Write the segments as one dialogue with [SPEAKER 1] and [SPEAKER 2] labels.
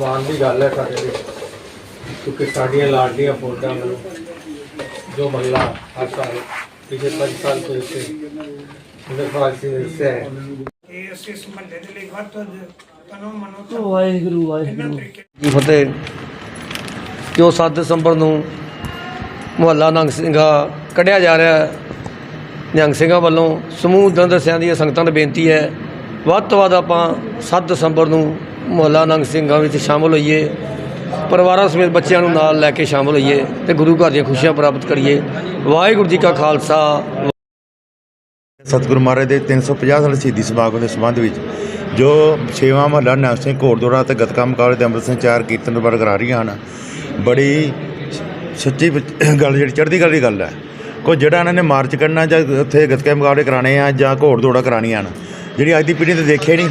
[SPEAKER 1] ਮਾਣ ਦੀ ਗੱਲ ਹੈ ਸਾਡੇ ਲਈ। ਕਿਉਂਕਿ ਸਾਡੀਆਂ ਲਾਡਲੀਆਂ ਫੌਜਾਂ ਨੂੰ ਜੋ ਮਹੱਲਾ ਹਰ ਸਾਲ ਪਿਛਲੇ 5 ਸਾਲ ਤੋਂ ਇੱਥੇ ਨਿਰਵਾਲ ਸਿੰਘ ਦੱਸਿਆ ਹੈ
[SPEAKER 2] ਅਸੀਂ ਇਸ ਮਹੱਲੇ ਦੇ ਲਈ ਵੱਧ ਤੋਂ ਤਨੋਂ ਮਨੋਂ ਤੋਂ
[SPEAKER 3] ਵਾਹਿਗੁਰੂ ਵਾਹਿਗੁਰੂ। ਜੀ ਫਤਿਹ। ਜੋ 7 ਦਸੰਬਰ ਨੂੰ ਮੁਹੱਲਾ ਨੰਗ ਸਿੰਘਾ ਕੱਢਿਆ ਜਾ ਰਿਹਾ ਹੈ ਨਿਹੰਗ ਸਿੰਘਾਂ ਵੱਲੋਂ ਸਮੂਹ ਦੰਦ ਦਸਿਆਂ ਦੀਆਂ ਸੰਗਤਾਂ ਨੂੰ ਬੇਨਤੀ ਹੈ ਵੱਧ ਤੋਂ ਵੱਧ ਆਪਾਂ 7 ਦਸੰਬਰ ਨੂੰ ਮੁਹੱਲਾ ਨੰਗ ਸਿੰਘਾਂ ਵਿੱਚ ਸ਼ਾਮਲ ਹੋਈਏ, ਪਰਿਵਾਰਾਂ ਸਮੇਤ ਬੱਚਿਆਂ ਨੂੰ ਨਾਲ ਲੈ ਕੇ ਸ਼ਾਮਲ ਹੋਈਏ ਤੇ ਗੁਰੂ ਘਰ ਦੀਆਂ ਖੁਸ਼ੀਆਂ ਪ੍ਰਾਪਤ ਕਰੀਏ। ਵਾਹਿਗੁਰੂ ਜੀ ਕਾ ਖਾਲਸਾ।
[SPEAKER 4] ਸਤਿਗੁਰੂ ਮਹਾਰਾਜ ਦੇ 350 ਸਾਲ ਸ਼ਹੀਦੀ ਸਮਾਗਮ ਦੇ ਸੰਬੰਧ ਵਿੱਚ ਜੋ ਛੇਵਾਂ ਮਹੱਲਾ ਨੰਗ ਸਿੰਘ ਘੋੜਦੌੜਾ ਤੇ ਗਤਕਾ ਮੁਕਾਬਲੇ ਦੇ ਅੰਮ੍ਰਿਤ ਸੰਚਾਰ ਕੀਰਤਨ ਬਰਕਰਾਰ ਰਹੀਆਂ ਹਨ, ਬੜੀ ਸੱਚੀ ਗੱਲ ਜਿਹੜੀ ਚੜ੍ਹਦੀ ਕਲਾ ਦੀ ਗੱਲ ਹੈ। ਕੋਈ ਜਿਹੜਾ ਇਹਨਾਂ ਨੇ ਮਾਰਚ ਕਰਨਾ ਜਾਂ ਉੱਥੇ ਗਤਕੇ ਮੁਕਾਬਲੇ ਕਰਾਣੇ ਆ ਜਾਂ ਘੋੜ ਦੌੜਾ ਕਰਾਉਣੀਆਂ ਹਨ ਜਿਹੜੀ ਅੱਜ ਦੀ ਪੀੜ੍ਹੀ ਨੇ ਦੇਖੇ ਨਹੀਂ।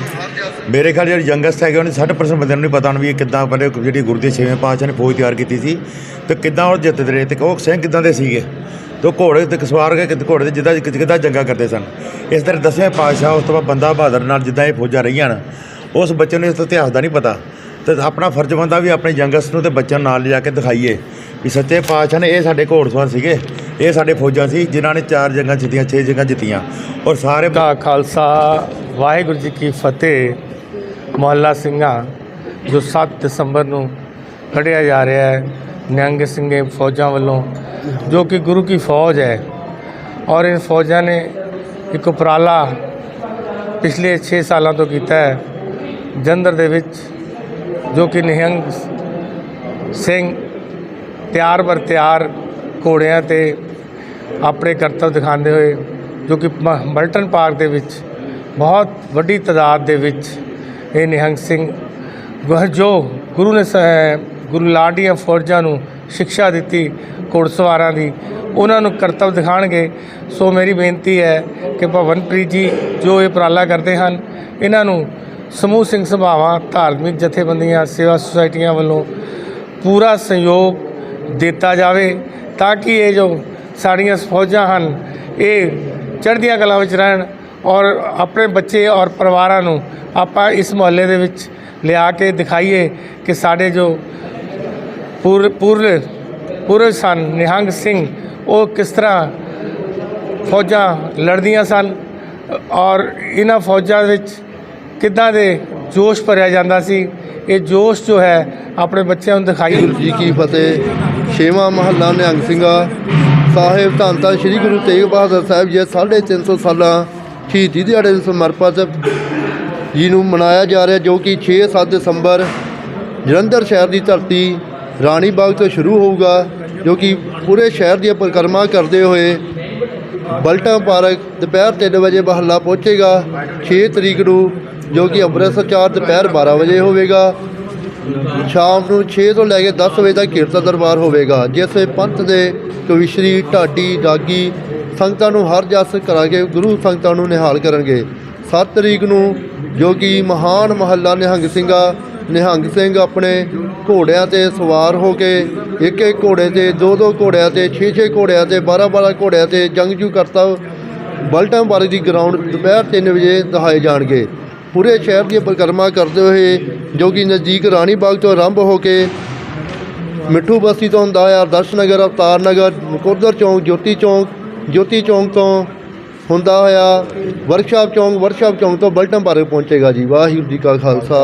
[SPEAKER 4] ਮੇਰੇ ਖਿਆਲ ਜਿਹੜੇ ਯੰਗਸਟ ਹੈਗੇ, ਉਹਨੇ 60% ਬੰਦਿਆਂ ਨੂੰ ਨਹੀਂ ਪਤਾ ਹੁਣ ਵੀ ਇਹ ਕਿੱਦਾਂ ਪਹਿਲੇ ਜਿਹੜੀ ਗੁਰੂ ਦੇ ਛੇਵੇਂ ਪਾਤਸ਼ਾਹ ਨੇ ਫੌਜ ਤਿਆਰ ਕੀਤੀ ਸੀ ਤੇ ਕਿੱਦਾਂ ਉਹ ਜਿੱਤਦੇ ਰਹੇ ਤੇ ਉਹ ਸਿੰਘ ਕਿੱਦਾਂ ਦੇ ਸੀਗੇ। ਤੇ ਉਹ ਘੋੜੇ ਤੇ ਸਵਾਰ ਕੇ ਕਿਤੇ ਘੋੜੇ ਤੇ ਜਿੱਦਾਂ ਕਿੱਦਾਂ ਜੰਗਾ ਕਰਦੇ ਸਨ। ਇਸ ਤਰ੍ਹਾਂ ਦਸਵੇਂ ਪਾਤਸ਼ਾਹ, ਉਸ ਤੋਂ ਬਾਅਦ ਬੰਦਾ ਬਹਾਦਰ ਨਾਲ ਜਿੱਦਾਂ ਇਹ ਫੌਜਾਂ ਰਹੀਆਂ ਹਨ ਉਸ ਬੱਚੇ ਨੂੰ ਇਸ ਇਤਿਹਾਸ ਦਾ ਨਹੀਂ ਪਤਾ। ਤੇ ਆਪਣਾ ਫਰਜ਼ ਬਣਦਾ ਵੀ ਆਪਣੇ ਯੰਗਸਟ ਨੂੰ ਤੇ ਬੱਚਿਆਂ ਨੂੰ ਨਾਲ ਲਿਜਾ ਕੇ ਦਿਖਾਈਏ ਵੀ ਸੱਚੇ ਪਾਤਸ਼ਾਹ ਨੇ ਇਹ ਸਾਡੇ ਘੋੜਸਵਾਰ ਸੀਗੇ। ਇਹ ਸਾਡੇ ਫੌਜਾਂ ਸੀ, ਜਿਨ੍ਹਾਂ ਨੇ ਚਾਰ ਜੰਗਾਂ ਜਿੱਤੀਆਂ, ਛੇ ਜੰਗਾਂ ਜਿੱਤੀਆਂ। ਔਰ ਸਾਰੇ
[SPEAKER 1] ਕਾ ਖਾਲਸਾ, ਵਾਹਿਗੁਰੂ ਜੀ ਕੀ ਫਤਿਹ। ਮੁਹੱਲਾ ਸਿੰਘਾਂ, ਜੋ 7 ਦਸੰਬਰ ਨੂੰ ਕੱਢਿਆ ਜਾ ਰਿਹਾ ਹੈ, ਨਿਹੰਗ ਸਿੰਘੇ ਫੌਜਾਂ ਵੱਲੋਂ, ਜੋ ਕਿ ਗੁਰੂ ਕੀ ਫੌਜ ਹੈ। ਔਰ ਇਹ ਫੌਜਾਂ ਨੇ ਇੱਕ ਉਪਰਾਲਾ ਪਿਛਲੇ 6 ਸਾਲਾਂ ਤੋਂ ਕੀਤਾ ਹੈ, ਜੰਦਰ ਦੇ ਵਿੱਚ, ਜੋ ਕਿ ਨਿਹੰਗ ਸਿੰਘ ਤਿਆਰ ਬਰ ਤਿਆਰ ਘੋੜਿਆਂ ਤੇ ਆਪਣੇ ਕਰਤੱਵ ਦਿਖਾਉਂਦੇ ਹੋਏ, ਜੋ ਕਿ ਮ- ਮਲਟਨ ਪਾਰਕ ਦੇ ਵਿੱਚ, ਬਹੁਤ ਵੱਡੀ ਤਾਦਾਦ ਦੇ ਵਿੱਚ ਇਹ ਨਿਹੰਗ ਸਿੰਘ ਗੁਰ ਜੋ ਗੁਰੂ ਨੇ ਸ- ਗੁਰੂ ਲਾਡੀਆਂ ਫੌਜਾਂ ਨੂੰ ਸਿੱਖਿਆ ਦਿੱਤੀ ਘੋੜਸਵਾਰਾਂ ਦੀ, ਉਹਨਾਂ ਨੂੰ ਕਰਤੱਵ ਦਿਖਾਣਗੇ ਸੋ ਮੇਰੀ ਬੇਨਤੀ ਹੈ ਕਿ ਭਵਨਪ੍ਰੀਤ ਜੀ, ਜੋ ਇਹ ਉਪਰਾਲਾ ਕਰਦੇ ਹਨ, ਇਹਨਾਂ ਨੂੰ ਸਮੂਹ ਸਿੰਘ ਸਭਾਵਾਂ, ਧਾਰਮਿਕ ਜਥੇਬੰਦੀਆਂ, ਸੇਵਾ ਸੁਸਾਇਟੀਆਂ ਵੱਲੋਂ ਪੂਰਾ ਸਹਿਯੋਗ ਦਿੱਤਾ ਜਾਵੇ। ਤਾਂ ਕਿ ਇਹ ਜੋ ਸਾਡੀਆਂ ਫੌਜਾਂ ਹਨ, ਇਹ ਚੜ੍ਹਦੀਆਂ ਕਲਾ ਵਿੱਚ ਰਹਿਣ ਔਰ ਆਪਣੇ ਬੱਚੇ ਔਰ ਪਰਿਵਾਰਾਂ ਨੂੰ ਆਪਾਂ ਇਸ ਮੁਹੱਲੇ ਦੇ ਵਿੱਚ ਲਿਆ ਕੇ ਦਿਖਾਈਏ ਕਿ ਸਾਡੇ ਜੋ ਪੂਰ ਪੂਰ ਪੂਰੇ ਸਨ, ਨਿਹੰਗ ਸਿੰਘ, ਉਹ ਕਿਸ ਤਰ੍ਹਾਂ ਫੌਜਾਂ ਲੜਦੀਆਂ ਸਨ ਔਰ ਇਹਨਾਂ ਫੌਜਾਂ ਵਿੱਚ ਕਿੱਦਾਂ ਦੇ ਜੋਸ਼ ਭਰਿਆ ਜਾਂਦਾ ਸੀ, ਇਹ ਜੋਸ਼ ਜੋ ਹੈ ਆਪਣੇ ਬੱਚਿਆਂ ਨੂੰ
[SPEAKER 5] ਦਿਖਾਈ ਜੀ ਕੀ ਫਤਿਹ। ਛੇਵਾਂ ਮਹੱਲਾ ਨਿਹੰਗ ਸਿੰਘਾ ਸਾਹਿਬ ਧੰਨ ਧੰਨ ਸ੍ਰੀ ਗੁਰੂ ਤੇਗ ਬਹਾਦਰ ਸਾਹਿਬ ਜੀ ਦੇ 350 ਸਾਲਾਂ ਸ਼ਹੀਦੀ ਦਿਹਾੜੇ ਨੂੰ ਸਮਰਪਿਤ ਜੀ ਨੂੰ ਮਨਾਇਆ ਜਾ ਰਿਹਾ, ਜੋ ਕਿ 6-7 ਦਸੰਬਰ ਜਲੰਧਰ ਸ਼ਹਿਰ ਦੀ ਧਰਤੀ ਰਾਣੀ ਬਾਗ ਤੋਂ ਸ਼ੁਰੂ ਹੋਊਗਾ, ਜੋ ਕਿ ਪੂਰੇ ਸ਼ਹਿਰ ਦੀ ਪਰਿਕਰਮਾ ਕਰਦੇ ਹੋਏ ਬਲਟਾ ਪਾਰਕ ਦੁਪਹਿਰ 3 ਵਜੇ ਮਹੱਲਾ ਪਹੁੰਚੇਗਾ 6 ਤਰੀਕ ਨੂੰ ਜੋ ਕਿ ਅੰਮ੍ਰਿਤਸਰ ਚਾਰ ਦੁਪਹਿਰ 12 ਵਜੇ ਹੋਵੇਗਾ। ਸ਼ਾਮ ਨੂੰ 6 ਤੋਂ ਲੈ ਕੇ 10 ਵਜੇ ਤੱਕ ਕੀਰਤਨ ਦਰਬਾਰ ਹੋਵੇਗਾ, ਜਿਸ ਵਿੱਚ ਪੰਥ ਦੇ ਕਵਿਸ਼ਰੀ ਢਾਡੀ ਰਾਗੀ ਸੰਗਤਾਂ ਨੂੰ ਹਰ ਜਸ ਕਰਾਂਗੇ, ਗੁਰੂ ਸੰਗਤਾਂ ਨੂੰ ਨਿਹਾਲ ਕਰਨਗੇ। 7 ਤਰੀਕ ਨੂੰ ਜੋ ਕਿ ਮਹਾਨ ਮਹੱਲਾ ਨਿਹੰਗ ਸਿੰਘਾ, ਨਿਹੰਗ ਸਿੰਘ ਆਪਣੇ ਘੋੜਿਆਂ ਤੇ ਸਵਾਰ ਹੋ ਕੇ ਇੱਕ ਇੱਕ ਘੋੜੇ ਤੇ ਦੋ ਦੋ ਘੋੜਿਆਂ ਤੇ 6 6 ਘੋੜਿਆਂ ਤੇ 12 12 ਘੋੜਿਆਂ ਤੇ ਜੰਗਜੂ ਕਰਤਾ, ਬਲਟਾਂ ਬਾਰੇ ਦੀ ਗਰਾਊਂਡ ਦੁਪਹਿਰ 3 ਵਜੇ ਦਿਖਾਏ ਜਾਣਗੇ। ਪੂਰੇ ਸ਼ਹਿਰ ਦੀ ਪਰਿਕਰਮਾ ਕਰਦੇ ਹੋਏ ਜੋ ਕਿ ਨਜ਼ਦੀਕ ਰਾਣੀ ਬਾਗ ਤੋਂ ਆਰੰਭ ਹੋ ਕੇ ਮਿੱਠੂ ਬਸਤੀ ਤੋਂ ਹੁੰਦਾ ਹੈ ਦਰਸ਼ ਨਗਰ, ਅਵਤਾਰ ਨਗਰ ਨਕੋਦਰ ਚੌਂਕ, ਜੋਤੀ ਚੌਂਕ ਜੋਤੀ ਚੌਂਕ ਤੋਂ ਹੁੰਦਾ ਹੋਇਆ ਵਰਕਸ਼ਾਪ ਚੌਂਕ ਵਰਕਸ਼ਾਪ ਚੌਂਕ ਤੋਂ ਬਲਟਨ ਪਾਰਕ ਪਹੁੰਚੇਗਾ ਜੀ। ਵਾਹਿਗੁਰੂ ਜੀ ਕਾ ਖਾਲਸਾ।